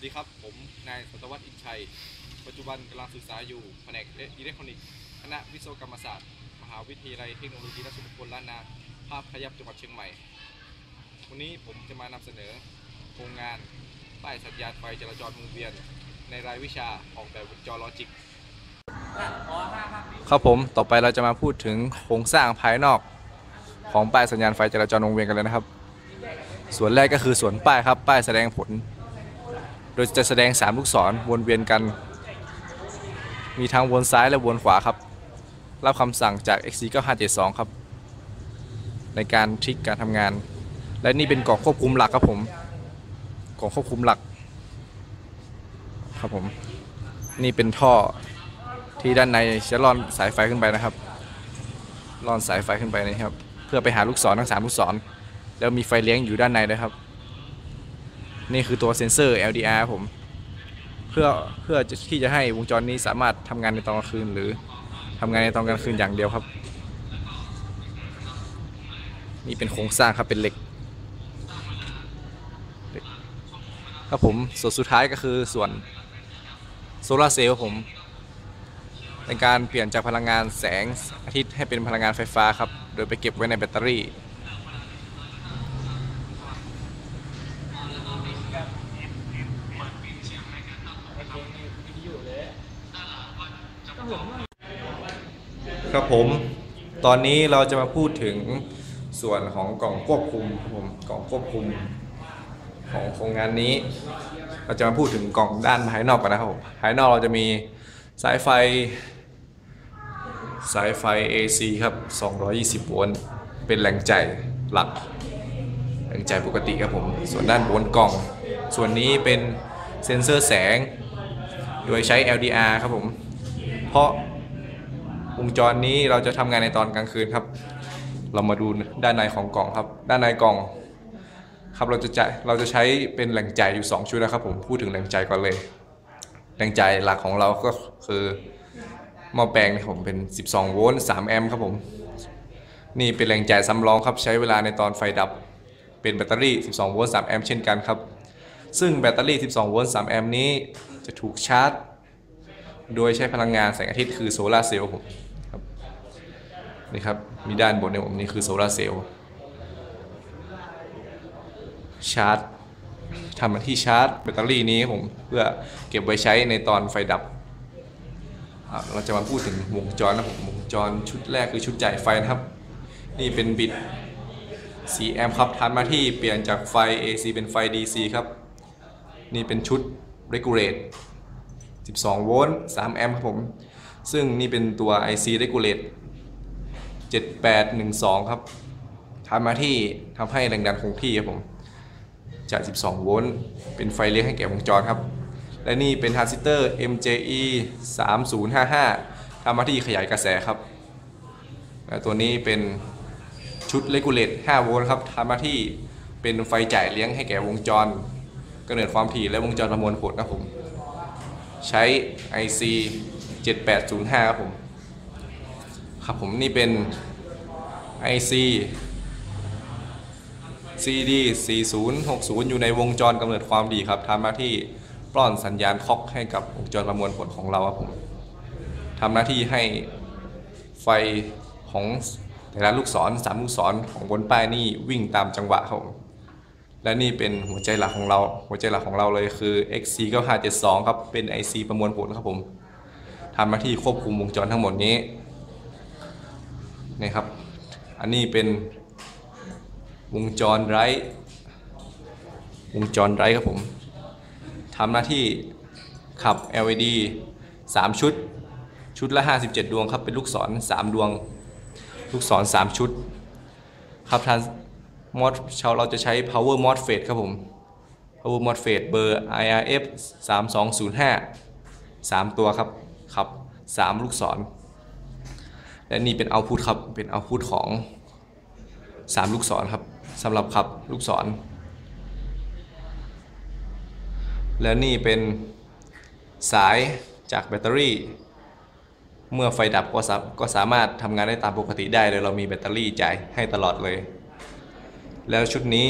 วัสดีครับ ผมนายสัตวัฒน์อินชัย ปัจจุบันกำลังศึกษาอยู่แผนกอิเล็กทรอนิกส์คณะวิศวกรรมศาสตร์ มหาวิทยาลัยเทคโนโลยีราชมงคลล้านนา ภาพขยับจังหวัดเชียงใหม่ วันนี้ผมจะมานำเสนอโครงงานป้ายสัญญาณไฟจราจรวงเวียน ในรายวิชาออกแบบวงจรลอจิก ครับผมต่อไปเราจะมาพูดถึงโครงสร้างภายนอกของป้ายสัญญาณไฟจราจรวงเวียนกันเลยนะครับ ส่วนแรกก็คือส่วนป้ายครับป้ายแสดงผล ยจะแสดง 3 ลูกศรวนเวียนกัน มีทั้งวนซ้ายและวนขวาครับ รับคำสั่งจาก XC 9572 ครับ ในการทริกการทำงาน และนี่เป็นกล่องควบคุมหลักครับผม กล่องควบคุมหลัก ครับผม นี่เป็นท่อที่ด้านในจะล่อนสายไฟขึ้นไปนะครับล่อนสายไฟขึ้นไปนะครับ เพื่อไปหาลูกศรทั้งสามลูกศร แล้วมีไฟเลี้ยงอยู่ด้านในด้วยครับ นี่คือตัวเซ็นเซอร์ LDR ผม เพื่อเพื่อที่จะให้วงจรนี้สามารถทำงานในตอนกลางคืนหรือทำงานในตอนกลางคืนอย่างเดียวครับ นี่เป็นโครงสร้างครับเป็นเหล็กเหล็กครับผมส่วนสุดท้ายก็คือส่วนโซลาเซลล์ผมในการเปลี่ยนจากพลังงานแสงอาทิตย์ให้เป็นพลังงานไฟฟ้าครับ โดยไปเก็บไว้ในแบตเตอรี่ ครับผม ตอนนี้เราจะมาพูดถึงส่วนของกล่องควบคุมครับผมกล่องควบคุมของโครงงานนี้ เราจะมาพูดถึงกล่องด้านภายนอกก่อนนะครับผมภายนอกเราจะมีสายไฟ สายไฟ AC ครับ 220 โวลต์เป็นแหล่งจ่ายหลักแหล่งจ่ายปกติครับผม ส่วนด้านบนกล่อง ส่วนนี้เป็นเซ็นเซอร์แสง โดยใช้ LDR ครับผม เพราะ วงจรนี้เราจะทำงานในตอนกลางคืนครับ เรามาดูด้านในของกล่องครับ ด้านในกล่อง ครับเราจะจ่ายเราจะใช้เป็นแหล่งจ่ายอยู่ 2 ชุดนะครับ ผมพูดถึงแหล่งจ่ายก่อนเลย แหล่งจ่ายหลักของเราก็คือหม้อแปลงนะครับผมเป็น 12 โวลต์3แอมป์ครับผม นี่เป็นแหล่งจ่ายสำรองครับใช้เวลาในตอนไฟดับ เป็นแบตเตอรี่ 12 โวลต์ 3 แอมป์เช่นกันครับ ซึ่งแบตเตอรี่ 12 โวลต์ 3 แอมป์นี้จะถูกชาร์จ โดยใช้พลังงานแสงอาทิตย์คือโซลาร์เซลล์ผมครับ นี่ครับ มีด้านบนเนี่ยผมนี่คือโซลาเซลล์ชาร์จทำหน้าที่ชาร์จแบตเตอรี่นี้ผมเพื่อเก็บไว้ใช้ในตอนไฟดับ เราจะมาพูดถึงวงจรนะผมวงจรชุดแรกคือชุดจ่ายไฟนะครับ นี่เป็นบิต 4 แอมป์ครับทำหน้าที่เปลี่ยนจากไฟ AC เป็นไฟ DC ครับ นี่เป็นชุด regulate 12 โวลต์ 3 แอมป์ครับผม ซึ่งนี่เป็นตัว IC Regulate 7812 ครับทำมาที่ทำให้แรงดันคงที่ครับผม จาก 12 โวลต์เป็นไฟเลี้ยงให้แก่วงจรครับ และนี่เป็นทรานซิสเตอร์ MJE 3055ทำมาที่ขยายกระแสครับ ตัวนี้เป็นชุด Regulate 5โวลต์ครับทำหน้าที่เป็นไฟจ่ายเลี้ยงให้แก่วงจรกำเนิดความถี่และวงจรประมวลผลครับผม ใช้ IC 7805 ครับผม ครับผมนี่เป็น IC CD 4060 อยู่ในวงจรกำเนิดความดีครับทำหน้าที่ปล้อนสัญญาณคอกให้กับวงจรประมวลผลของเราครับผมทำหน้าที่ให้ไฟของแต่ละลูกศรสามลูกศรของบนป้ายนี่วิ่งตามจังหวะครับผมและนี่เป็นหัวใจหลักของเรา หัวใจหลักของเราเลยคือ XC 9572 ครับ เป็น IC ประมวลผลครับผมทำหน้าที่ควบคุมวงจรทั้งหมดนี้ นี่ครับ อันนี้เป็นวงจรไร้วงจรไร้ครับผมทำหน้าที่ขับ LED 3 ชุด ชุดละ 57 ดวงครับเป็นลูกศร 3 ดวง ลูกศร 3 ชุด ครับทานมอดชาวเราจะใช้ power MOSFET ครับผม power MOSFET เบอร์ IRF 3205 3 ตัวครับครับ 3 ลูกศร และนี่เป็น output ครับเป็น output ของ 3 ลูกศรครับสำหรับขับลูกศร และนี่เป็นสายจากแบตเตอรี่ เมื่อไฟดับก็สาก็สามารถทำงานได้ตามปกติได้เลยเรามีแบตเตอรี่จ่ายให้ตลอดเลย แล้วชุดนี้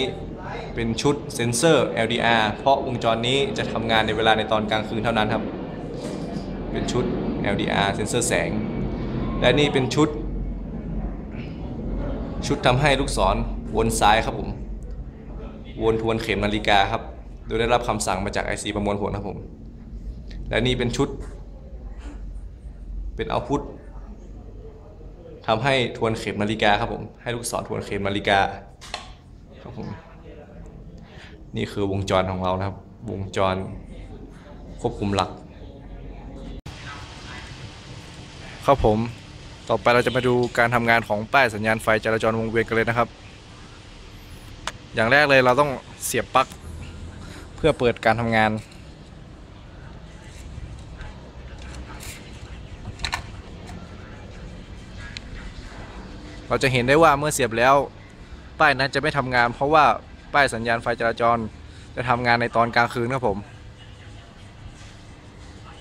เป็นชุดเซ็นเซอร์ LDR เพราะวงจรนี้จะทำงานในเวลาในตอนกลางคืนเท่านั้นครับ เป็นชุด LDR เซ็นเซอร์แสง และนี่เป็นชุด ชุดทำให้ลูกศรวนซ้ายครับผม วนทวนเข็มนาฬิกาครับ โดยได้รับคำสั่งมาจาก IC ประมวลผลครับผม และนี่เป็นชุด เป็นเอาพุททำให้ทวนเข็มนาฬิกาครับผม ให้ลูกศรทวนเข็มนาฬิกาครับผม นี่คือวงจรของเรานะครับ วงจรควบคุมหลักครับผม ต่อไปเราจะมาดูการทำงานของป้ายสัญญาณไฟจราจรวงเวียนกันเลยนะครับ อย่างแรกเลยเราต้องเสียบปลั๊กเพื่อเปิดการทำงาน เราจะเห็นได้ว่าเมื่อเสียบแล้ว ป้ายนั้นจะไม่ทำงาน เพราะว่าป้ายสัญญาณไฟจราจรจะทำงานในตอนกลางคืนครับผม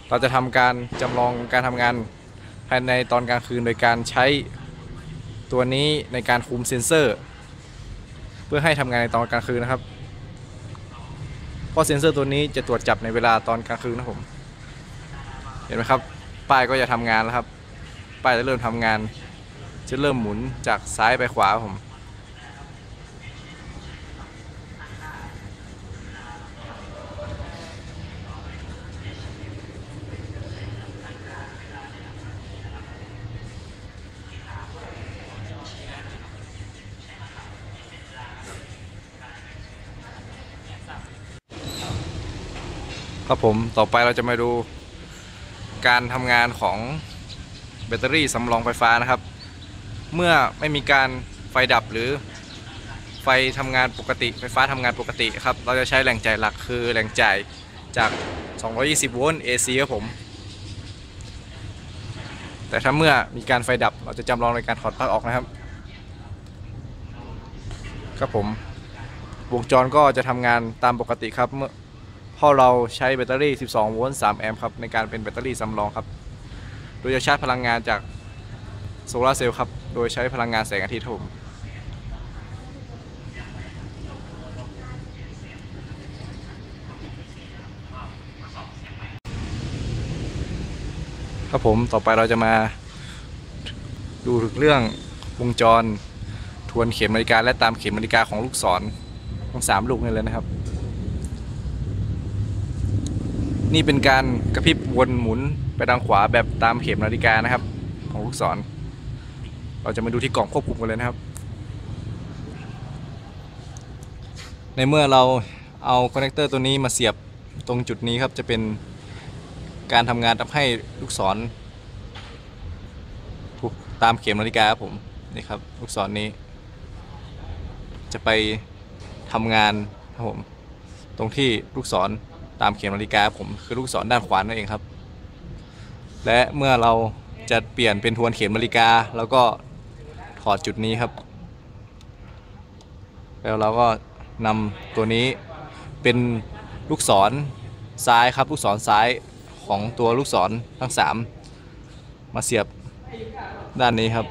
เราจะทำการจำลองการทำงาน ภายในตอนกลางคืนโดยการใช้ตัวนี้ในการคุมเซ็นเซอร์ เพื่อให้ทำงานในตอนกลางคืนนะครับ เพราะเซ็นเซอร์ตัวนี้จะตรวจจับในเวลาตอนกลางคืนนะผม เห็นไหมครับ ป้ายก็จะทำงานแล้วครับ ป้ายจะเริ่มทำงาน จะเริ่มหมุนจากซ้ายไปขวาผม ครับผมต่อไปเราจะมาดูการทำงานของแบตเตอรี่สำรองไฟฟ้านะครับ เมื่อไม่มีการไฟดับหรือไฟทำงานปกติ ไฟฟ้าทำงานปกติครับ เราจะใช้แหล่งจ่ายหลักคือแหล่งจ่ายจาก 220 โวลต์ AC ครับผม แต่ถ้าเมื่อมีการไฟดับเราจะจำลองในการถอดปลั๊กออกนะครับ ครับผม วงจรก็จะทำงานตามปกติครับเมื่อ เพราะเราใช้แบตเตอรี่ 12 โวลต์ 3 แอมป์ครับ ในการเป็นแบตเตอรี่สำรองครับ โดยจะชาร์จพลังงานจากโซลาร์เซลล์ครับ โดยใช้พลังงานแสงอาทิตย์ครับผมครับผมต่อไปเราจะมาดูถึงเรื่องวงจร ทวนเข็มนาฬิกาและตามเข็มนาฬิกาของลูกศรทั้งสามลูกนี่เลยนะครับ นี่เป็นการกระพริบวนหมุนไปทางขวาแบบตามเข็มนาฬิกานะครับ ของลูกศร เราจะมาดูที่กล่องควบคุมกันเลยนะครับ ในเมื่อเราเอาคอนเนคเตอร์ตัวนี้มาเสียบตรงจุดนี้ครับจะเป็นการทำงานทำให้ลูกศรถูกตามเข็มนาฬิกาครับผมนี่ครับลูกศรนี้ จะไปทำงานครับผมตรงที่ลูกศร ตามเข็มนาฬิกาผมคือลูกศรด้านขวานั่นเองครับ และเมื่อเราจะเปลี่ยนเป็นทวนเข็มนาฬิกา แล้วก็ถอดจุดนี้ครับ แล้วเราก็นำตัวนี้เป็นลูกศรซ้ายครับ ลูกศรซ้ายของตัวลูกศรทั้ง 3 มาเสียบด้านนี้ครับ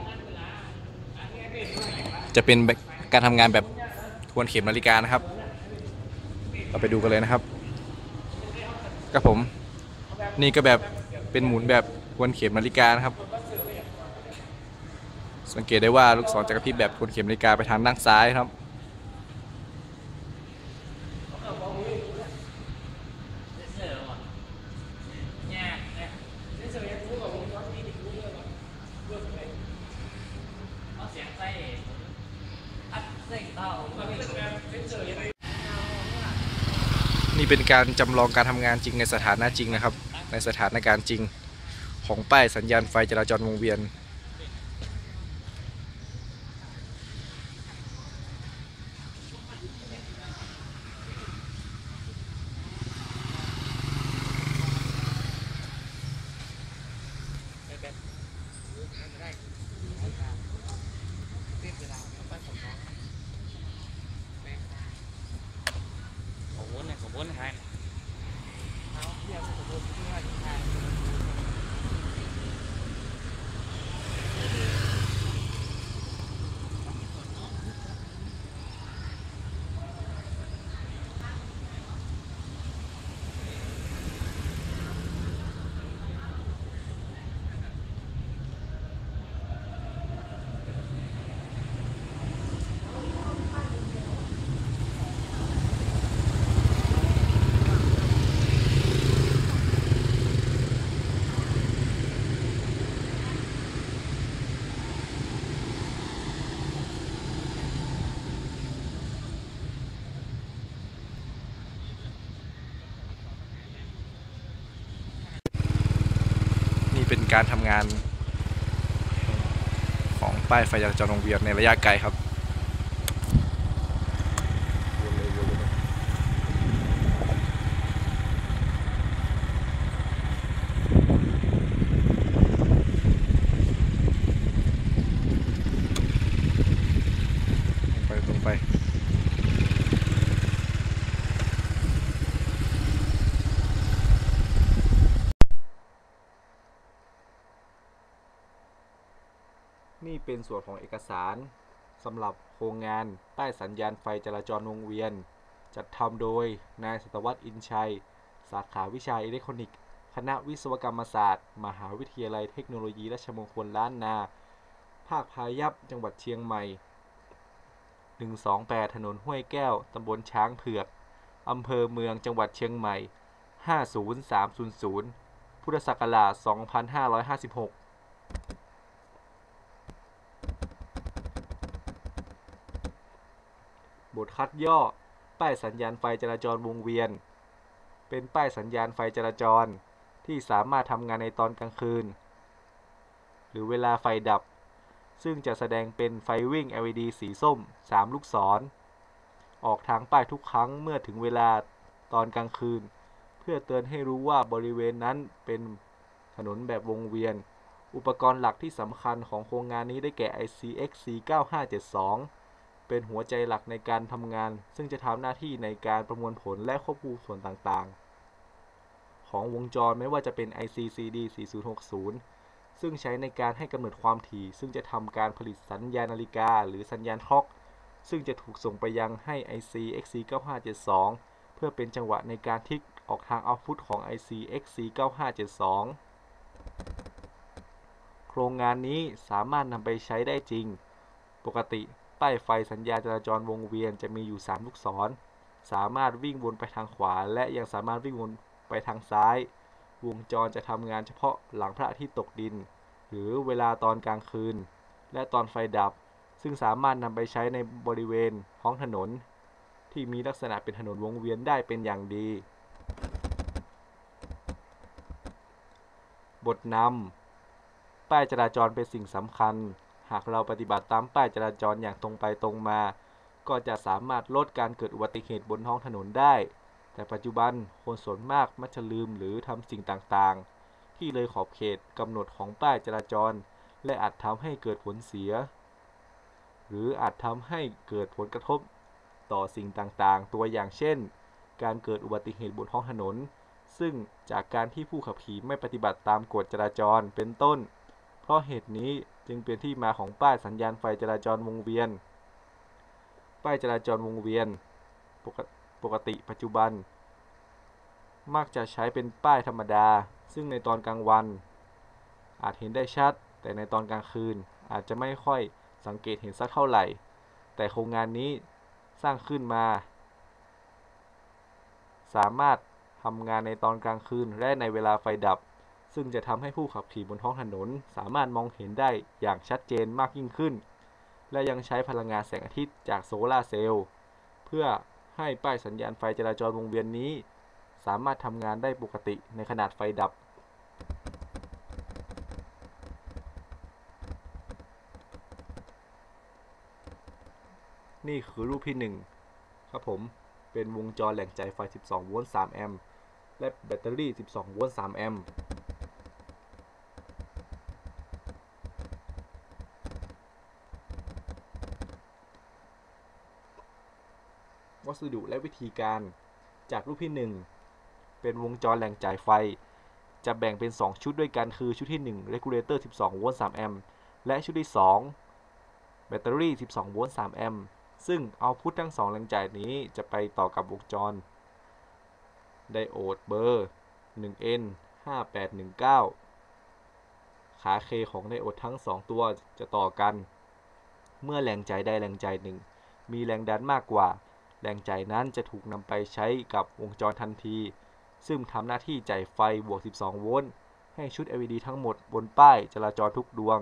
จะเป็นการทำงานแบบทวนเข็มนาฬิกานะครับ เราไปดูกันเลยนะครับ ครับผม นี่ก็แบบเป็นหมุนแบบควนเข็มนาฬิกานะครับ สังเกตได้ว่าลูกศรจะกระพริบแบบควนเข็มนาฬิกาไปทางด้านซ้ายครับ เป็นการจำลองการทำงานจริงในสถานะจริงนะครับ ในสถานการณ์จริง ของป้ายสัญญาณไฟจราจรวงเวียน ขอวนหน่อยขอวนหน่อย การทำงาน ของป้ายไฟจราจรวงเวียนในระยะไกลครับวนเลยวนเลยตรงไปตรงไป นี่ เป็นส่วนของเอกสารสำหรับโครงงานป้ายสัญญาณไฟจราจรวงเวียน จัดทำโดยนายสัตวัตอินชัย สาขาวิชาอิเล็กทรอนิกส์ คณะวิศวกรรมศาสตร์ มหาวิทยาลัยเทคโนโลยีราชมงคลล้านนา ภาคพายัพจังหวัดเชียงใหม่ 128 ถนนห้วยแก้ว ตำบลช้างเผือก อำเภอเมืองจังหวัดเชียงใหม่ 50300 พุทธศักราช 2556 บทคัดย่อ ป้ายสัญญาณไฟจราจรวงเวียน เป็นป้ายสัญญาณไฟจราจร ที่สามารถทำงานในตอนกลางคืน หรือเวลาไฟดับ ซึ่งจะแสดงเป็นไฟวิ่ง LED สีส้ม 3 ลูกศร ออกทางป้ายทุกครั้งเมื่อถึงเวลาตอนกลางคืน เพื่อเตือนให้รู้ว่าบริเวณนั้นเป็นถนนแบบวงเวียน อุปกรณ์หลักที่สำคัญของโครงงานนี้ได้แก่ ICXC 9572 เป็นหัวใจหลักในการทำงาน ซึ่งจะทำหน้าที่ในการประมวลผลและควบคุมส่วนต่างๆ ของวงจรไม่ว่าจะเป็น ICCD 4060 ซึ่งใช้ในการให้กำเนิดความถี่ ซึ่งจะทำการผลิตสัญญาณนาฬิกา หรือสัญญาณคล็อกซึ่งจะถูกส่งไปยังให้ IC XC 9572 เพื่อเป็นจังหวะในการทิกออกทางเอาต์พุตของ IC XC 9572 โครงงานนี้สามารถนำไปใช้ได้จริง ปกติ ป้ายไฟสัญญาจราจรวงเวียนจะมีอยู่ 3 ลูกศร สามารถวิ่งวนไปทางขวา และยังสามารถวิ่งวนไปทางซ้าย วงจรจะทำงานเฉพาะหลังพระอาทิตย์ตกดิน หรือเวลาตอนกลางคืน และตอนไฟดับ ซึ่งสามารถนำไปใช้ในบริเวณท้องถนน ที่มีลักษณะเป็นถนนวงเวียนได้เป็นอย่างดี บทนำป้ายจราจรเป็นสิ่งสำคัญ หากเราปฏิบัติตามป้ายจราจรอย่างตรงไปตรงมา ก็จะสามารถลดการเกิดอุบัติเหตุบนท้องถนนได้ แต่ปัจจุบันคนส่วนมากมักจะลืมหรือทำสิ่งต่างๆ ที่เลยขอบเขตกำหนดของป้ายจราจร และอาจทำให้เกิดผลเสีย หรืออาจทำให้เกิดผลกระทบต่อสิ่งต่างๆ ตัวอย่างเช่น การเกิดอุบัติเหตุบนท้องถนน ซึ่งจากการที่ผู้ขับขี่ไม่ปฏิบัติตามกฎจราจรเป็นต้น เพราะเหตุนี้ จึงเป็นที่มาของป้ายสัญญาณไฟจราจรวงเวียน ป้ายจราจรวงเวียนปกติปกติปัจจุบัน มักจะใช้เป็นป้ายธรรมดา ซึ่งในตอนกลางวัน อาจเห็นได้ชัด แต่ในตอนกลางคืนอาจจะไม่ค่อยสังเกตเห็นสักเท่าไหร่ แต่โครงงานนี้สร้างขึ้นมา สามารถทำงานในตอนกลางคืนและในเวลาไฟดับ ซึ่งจะทำให้ผู้ขับขี่บนท้องถนน สามารถมองเห็นได้อย่างชัดเจนมากยิ่งขึ้น และยังใช้พลังงานแสงอาทิตย์จากโซลาร์เซลล์เพื่อให้ป้ายสัญญาณไฟจราจรวงเวียนนี้ สามารถทำงานได้ปกติในขนาดไฟดับ นี่คือรูปที่ 1 ครับผมเป็นวงจรแหล่งจ่ายไฟ 12 โวลต์ 3 แอมป์ และแบตเตอรี่ 12 โวลต์ 3 แอมป์ สดุและวิธีการ จากรูปที่ 1 เป็นวงจรแหล่งจ่ายไฟ จะแบ่งเป็น 2 ชุดด้วยกันคือชุดที่1 regulator 12 โวลต์ 3 แอมป์และชุดที่ 2 แบตเตอรี่ 12 โวลต์ 3 แอมป์ซึ่งเอาพุททั้งสองแรงจ่ายนี้จะไปต่อกับวงจร ไดโอดเบอร์ 1N 5819 ขา K ของไดโอดทั้ง 2 ตัวจะต่อกัน เมื่อแรงจ่ายใดแรงจ่ายหนึ่งมีแรงดันมากกว่า แรงจ่ายนั้นจะถูกนำไปใช้กับวงจรทันที ซึ่งทำหน้าที่จ่ายไฟบวก 12 โวลต์ให้ชุด LED ทั้งหมดบนป้ายจราจรทุกดวง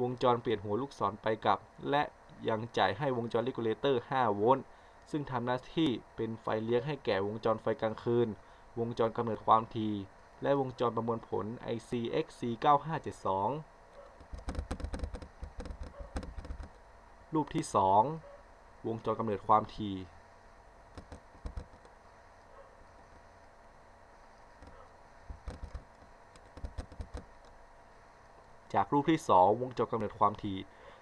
วงจรเปลี่ยนหัวลูกศรไปกับ และยังจ่ายให้วงจร regulator 5โวลต์ซึ่งทำหน้าที่เป็นไฟเลี้ยงให้แก่วงจรไฟกลางคืน วงจรกำเนิดความถี่และวงจรประมวลผล ICXC9572 รูปที่ 2 วงจรกำเนิดความถี่จากรูปที่ 2 วงจรกำเนิดความถี่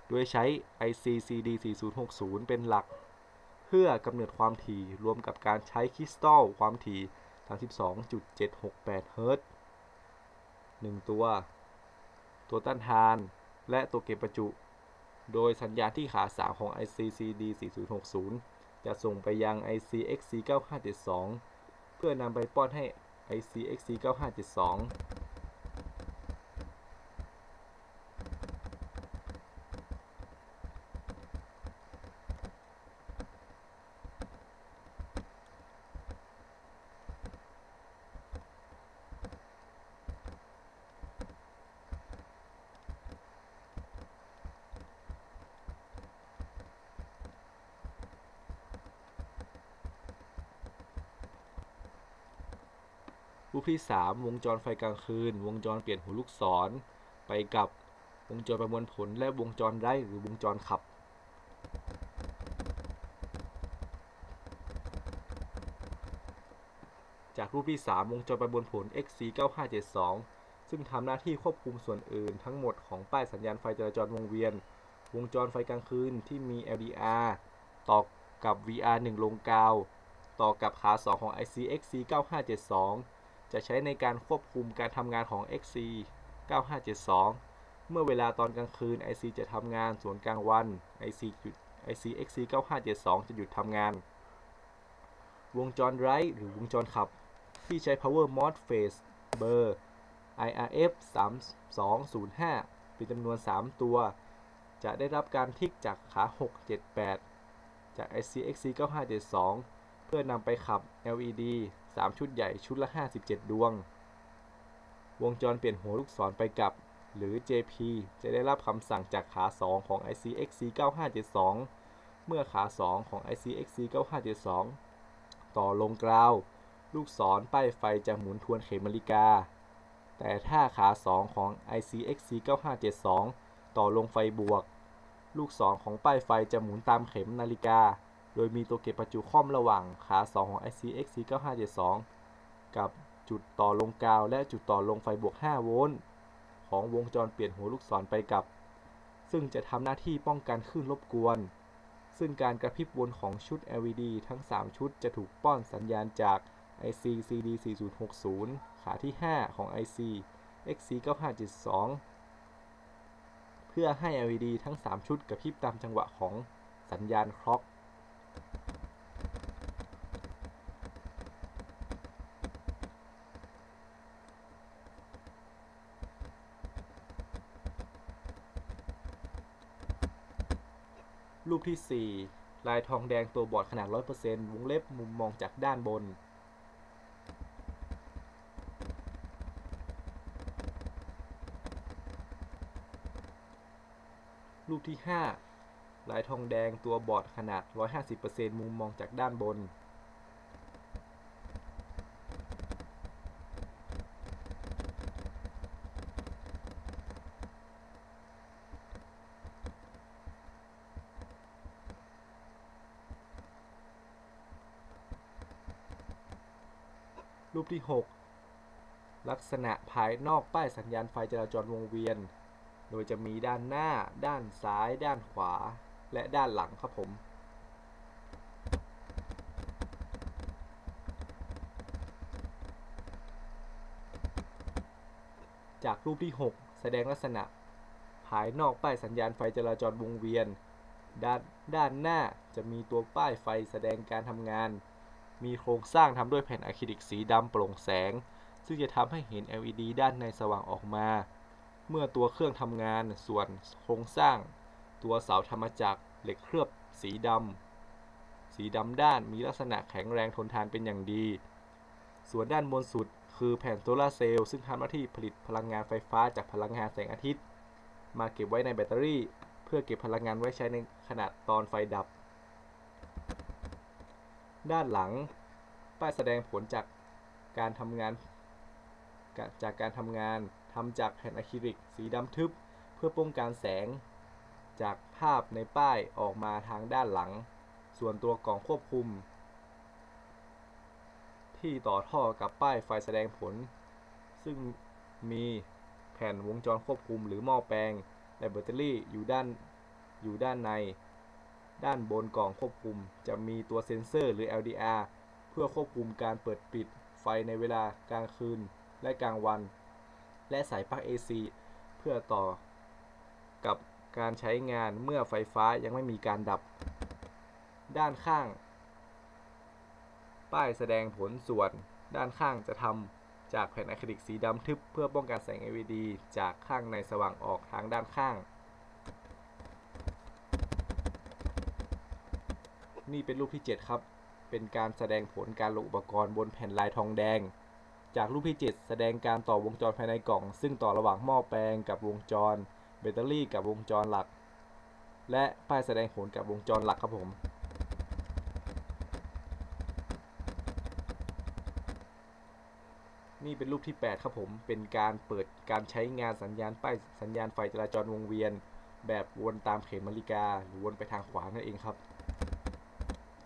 โดยใช้ IC CD4060 เป็นหลัก เพื่อกำเนิดความถี่รวมกับการใช้คริสตัลความถี่ 32.768 เฮิรตซ์1ตัว ตัวต้านทาน และตัวเก็บประจุ โดยสัญญาณที่ขา 3 ของ IC CD4060 จะส่งไปยัง IC XC9572 เพื่อนำไปป้อนให้ IC XC9572 ที่ 3 วงจรไฟกลางคืน วงจรเปลี่ยนหัวลูกศร ไปกับวงจรประมวลผลและวงจรไร้หรือวงจรขับ จากรูปที่ 3 วงจรประมวลผล XC9572 ซึ่งทำหน้าที่ควบคุมส่วนอื่นทั้งหมดของป้ายสัญญาณไฟจราจรวงเวียน วงจรไฟกลางคืนที่มี LDR ต่อกับ VR1 ลงกาว ต่อกับขา 2 ของ IC XC9572 จะใช้ในการควบคุมการทำงานของ XC 9572 เมื่อเวลาตอนกลางคืน IC จะทำงาน ส่วนกลางวัน IC หยุด IC XC 9572 จะหยุดทำงาน วงจรไร้หรือวงจรขับ ที่ใช้ power mod phase เบอร์ IRF 3205 เป็นจำนวน 3 ตัว จะได้รับการทิกจากขา 6 7 8 จาก IC XC 9572 เพื่อนำไปขับ LED 3 ชุดใหญ่ชุดละ 57 ดวง วงจรเปลี่ยนหัวลูกศรไปกับ หรือ JP จะได้รับคำสั่งจากขา 2 ของ IC XC 9572 เมื่อขา 2 ของ IC XC 9572 ต่อลงกราว ลูกศรป้ายไฟจะหมุนทวนเข็มนาฬิกา แต่ถ้าขา 2 ของ IC XC 9572 ต่อลงไฟบวก ลูกศรของป้ายไฟจะหมุนตามเข็มนาฬิกา ดยมีตัวเก็บประจุค่อมระหว่างขา 2 ของ IC XC 9572 กับจุดต่อลงกาว และจุดต่อลงไฟบวก 5 โวลต์ของวงจรเปลี่ยนหัวลูกศรไปกับ ซึ่งจะทำหน้าที่ป้องกันคลื่นรบกวน ซึ่งการกระพริบวนของชุด LED ทั้ง 3 ชุดจะถูกป้อนสัญญาณจาก IC CD4060 ขาที่ 5 ของ IC XC9572 เพื่อให้ LED ทั้ง 3 ชุดกระพริบตามจังหวะของสัญญาณคล็อก ที่ 4 ลายทองแดงตัวบอร์ดขนาด 100%วงเล็บมุมมองจากด้านบน รูปที่ 5 ลายทองแดงตัวบอร์ดขนาด 150%มุมมองจากด้านบน ที่ 6 ลักษณะภายนอกป้ายสัญญาณไฟจราจรวงเวียน โดยจะมีด้านหน้า ด้านซ้าย ด้านขวา และด้านหลังครับผมจากรูปที่ 6 แสดงลักษณะ ภายนอกป้ายสัญญาณไฟจราจรวงเวียน ด้านด้านหน้าจะมีตัวป้ายไฟแสดงการทำงาน มีโครงสร้างทำด้วยแผ่นอะคริลิกสีดำโปร่งแสง ซึ่งจะทำให้เห็น LED ด้านในสว่างออกมา เมื่อตัวเครื่องทำงานส่วนโครงสร้าง ตัวเสาทำมาจากเหล็กเคลือบสีดำสีดำด้านมีลักษณะแข็งแรงทนทานเป็นอย่างดี ส่วนด้านบนสุดคือแผ่นโซลาร์เซลล์ซึ่งทำหน้าที่ผลิตพลังงานไฟฟ้าจากพลังงานแสงอาทิตย์ มาเก็บไว้ในแบตเตอรี่ เพื่อเก็บพลังงานไว้ใช้ในขณะตอนไฟดับ ด้านหลัง ป้ายแสดงผลจากการทำงาน จากการทำงานทำจากแผ่นอะคริลิกสีดำทึบ เพื่อป้องกันแสง จากภาพในป้ายออกมาทางด้านหลัง ส่วนตัวกล่องควบคุม ที่ต่อท่อกับป้ายไฟแสดงผล ซึ่งมีแผ่นวงจรควบคุมหรือหม้อแปลงและแบตเตอรี่อยู่ด้านอยู่ด้านใน ด้านบนกล่องควบคุม จะมีตัวเซ็นเซอร์หรือ LDR เพื่อควบคุมการเปิดปิดไฟในเวลากลางคืนและกลางวัน และสายปลั๊ก AC เพื่อต่อกับการใช้งานเมื่อไฟฟ้ายังไม่มีการดับ ด้านข้าง ป้ายแสดงผลส่วน ด้านข้างจะทำจากแผ่นอะคริลิกสีดำทึบเพื่อป้องกันแสง LED จากข้างในสว่างออกทางด้านข้าง นี่เป็นรูปที่ 7 ครับ เป็นการแสดงผลการลงอุปกรณ์บนแผ่นลายทองแดง จากรูปที่ 7 แสดงการต่อวงจรภายในกล่อง ซึ่งต่อระหว่างหม้อแปลงกับวงจร แบตเตอรี่กับวงจรหลัก และป้ายแสดงผลกับวงจรหลักครับผมนี่เป็นรูปที่ 8 ครับผม เป็นการเปิดการใช้งานสัญญาณป้ายสัญญาณไฟจราจรวงเวียน แบบวนตามเข็มนาฬิกา หรือวนไปทางขวานั่นเองครับ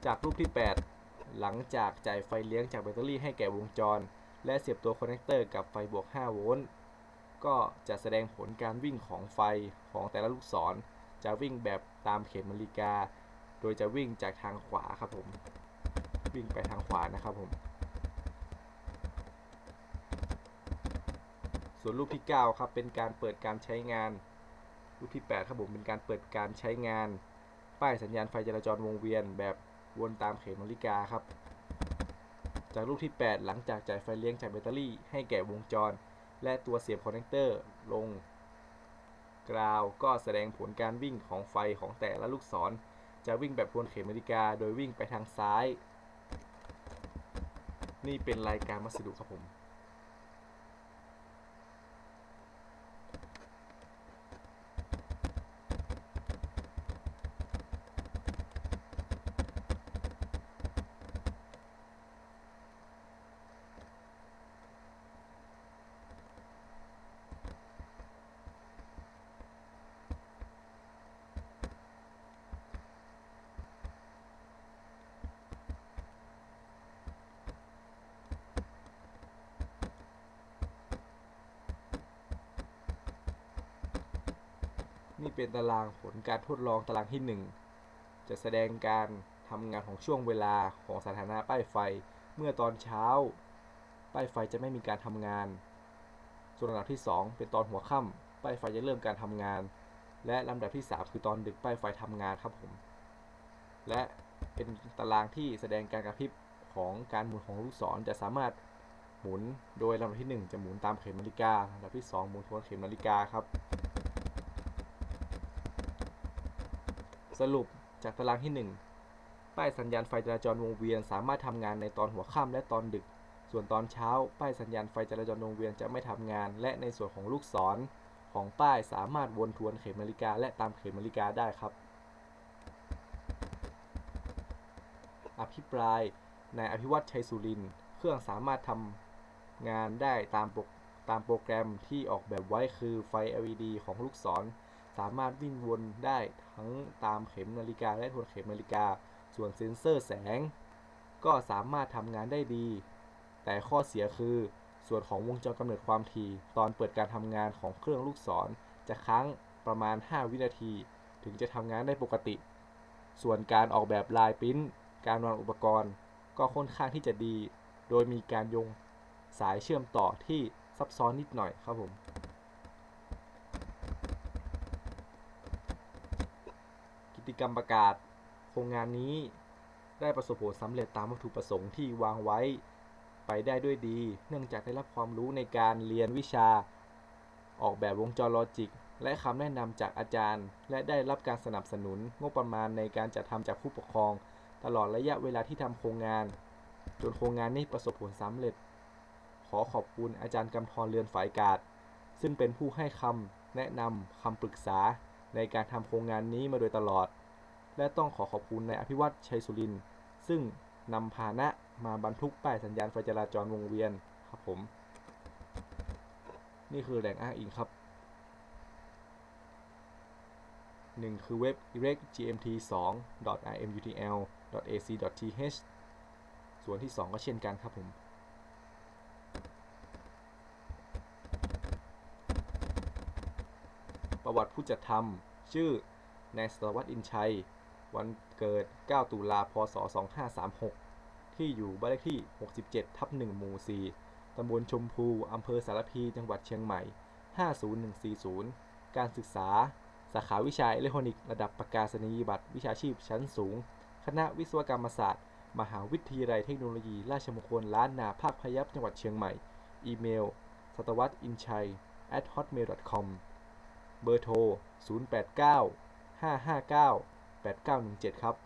จากรูปที่ 8 หลังจากจ่ายไฟเลี้ยงจากแบตเตอรี่ให้แก่วงจร และเสียบตัวคอนเนคเตอร์กับไฟบวก 5 โวลต์ก็จะแสดงผลการวิ่งของไฟของแต่ละลูกศร จะวิ่งแบบตามเข็มนาฬิกา โดยจะวิ่งจากทางขวาครับผม วิ่งไปทางขวานะครับผม ส่วนรูปที่ 9 ครับเป็นการเปิดการใช้งาน รูปที่ 8 ครับผมเป็นการเปิดการใช้งาน ป้ายสัญญาณไฟจราจรวงเวียนแบบ วนตามเข็มนาฬิกาครับ จากลูกที่ 8 หลังจากจ่ายไฟเลี้ยงจากแบตเตอรี่ให้แก่วงจร และตัวเสียบคอนเนคเตอร์ลง กราวก็แสดงผลการวิ่งของไฟของแต่ละลูกศร จะวิ่งแบบทวนเข็มนาฬิกาโดยวิ่งไปทางซ้าย นี่เป็นรายการวัสดุครับผม ตารางผลการทดลองตารางที่ 1 จะแสดงการทำงานของช่วงเวลาของสถานะป้ายไฟ เมื่อตอนเช้า ป้ายไฟจะไม่มีการทำงาน ส่วนลำดับที่ 2 เป็นตอนหัวค่ำป้ายไฟจะเริ่มการทำงาน และลำดับที่ 3 คือตอนดึกป้ายไฟทำงานครับผม และเป็นตารางที่แสดงการกระพริบของการหมุนของลูกศรจะสามารถหมุนโดยลำดับที่ 1 จะหมุนตามเข็มนาฬิกาลำดับที่ 2 หมุนทวนเข็มนาฬิกาครับ สรุปจากตารางที่ 1 ป้ายสัญญาณไฟจราจรวงเวียนสามารถทำงานในตอนหัวค่ำและตอนดึก ส่วนตอนเช้า ป้ายสัญญาณไฟจราจรวงเวียนจะไม่ทำงาน และในส่วนของลูกศรของป้ายสามารถวนทวนเข็มนาฬิกา และตามเข็มนาฬิกาได้ครับ อภิปรายนายอภิวัตชัยสุรินเครื่องสามารถทำงานได้ตามปรตามโปรแกรมที่ออกแบบไว้คือไฟ LED ของลูกศร สามารถวิ่งวนได้ทั้งตามเข็มนาฬิกาและทวนเข็มนาฬิกา ส่วนเซ็นเซอร์แสง ก็สามารถทำงานได้ดี แต่ข้อเสียคือ ส่วนของวงจรกำเนิดความถี่ ตอนเปิดการทำงานของเครื่องลูกศร จะค้างประมาณ 5 วินาที ถึงจะทำงานได้ปกติ ส่วนการออกแบบลายปริ้นการวางอุปกรณ์ ก็ค่อนข้างที่จะดี โดยมีการยงสายเชื่อมต่อที่ซับซ้อนนิดหน่อยครับผม กิจกรรมประกาศ โครงงานนี้ได้ประสบผลสำเร็จตามวัตถุประสงค์ที่วางไว้ ไปได้ด้วยดี เนื่องจากได้รับความรู้ในการเรียนวิชา ออกแบบวงจรลอจิก และคำแนะนำจากอาจารย์ และได้รับการสนับสนุนงบประมาณในการจัดทำจากผู้ปกครอง ตลอดระยะเวลาที่ทำโครงงาน จนโครงงานนี้ประสบผลสำเร็จ ขอขอบคุณอาจารย์กำธรเรือนฝายกาดซึ่งเป็นผู้ให้คำแนะนำคำปรึกษาในการทำโครงงานนี้มาโดยตลอด และต้องขอขอบคุณนายอภิวัตชัยสุรินทร์ซึ่งนำพาหนะมาบรรทุกป้ายสัญญาณไฟจราจรวงเวียนครับผม นี่คือแหล่งอ้างอิงครับหนึ่งคือเว็บ irect.gmt2.imutl.ac.th ส่วนที่ 2 ก็เช่นกันครับผมประวัติผู้จัดทำชื่อนายสรวัตรอินชัย วันเกิด 9 ตุลา พศ 2536 ที่อยู่บ้านเลขที่ 67 ทับ 1 หมู่ 4 ตำบลชมพู อำเภอสารพี จังหวัดเชียงใหม่ 50140 การศึกษา สาขาวิชาอิเล็กทรอนิกส์ ระดับประกาศนียบัตรวิชาชีพชั้นสูง คณะวิศวกรรมศาสตร์ มหาวิทยาลัยเทคโนโลยี ราชมงคล ล้านนาภาคพยัพจังหวัดเชียงใหม่ อีเมลสตวัตอินชัย at hotmail com เบอร์โทร 089 559 8917 ครับ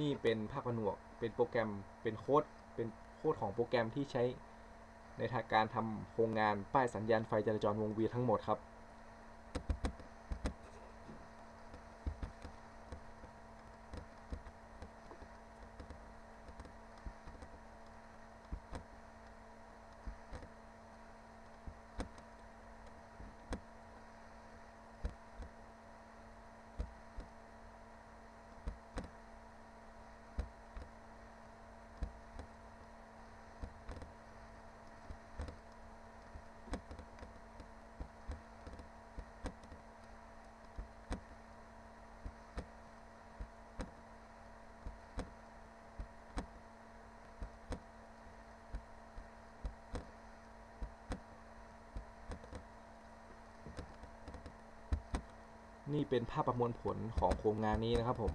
นี่เป็นภาคผนวก เป็นโปรแกรม เป็นโค้ด เป็นโค้ดของโปรแกรมที่ใช้ในทางการทำโครงงานป้ายสัญญาณไฟจราจรวงเวียนทั้งหมดครับ นี่เป็นภาพประมวลผลของโครงงานนี้นะครับผม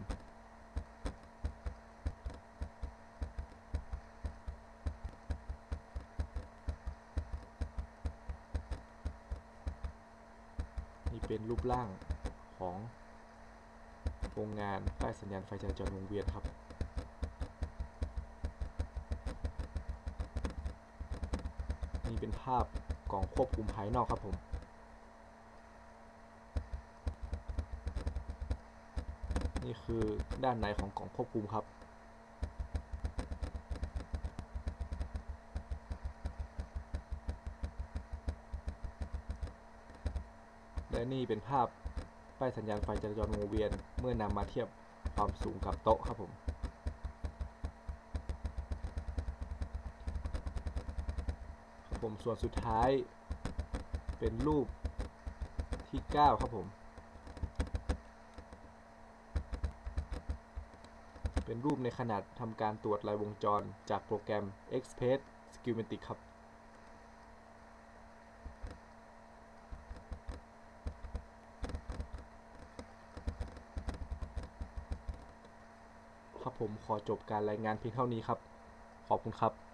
นี่เป็นรูปร่างของโครงงานป้ายสัญญาณไฟจราจรวงเวียนครับ นี่เป็นภาพกล่องควบคุมภายนอกครับผม นี่คือด้านในของกล่องควบคุมครับ และนี่เป็นภาพป้ายสัญญาณไฟจราจรวงเวียนเมื่อนำมาเทียบความสูงกับโต๊ะครับผมผมส่วนสุดท้ายเป็นรูปที่ 9 ครับผม เป็นรูปในขนาดทำการตรวจลายวงจร จากโปรแกรม Express Schematic ครับครับผมขอจบการรายงานเพียงเท่านี้ครับ ขอบคุณครับ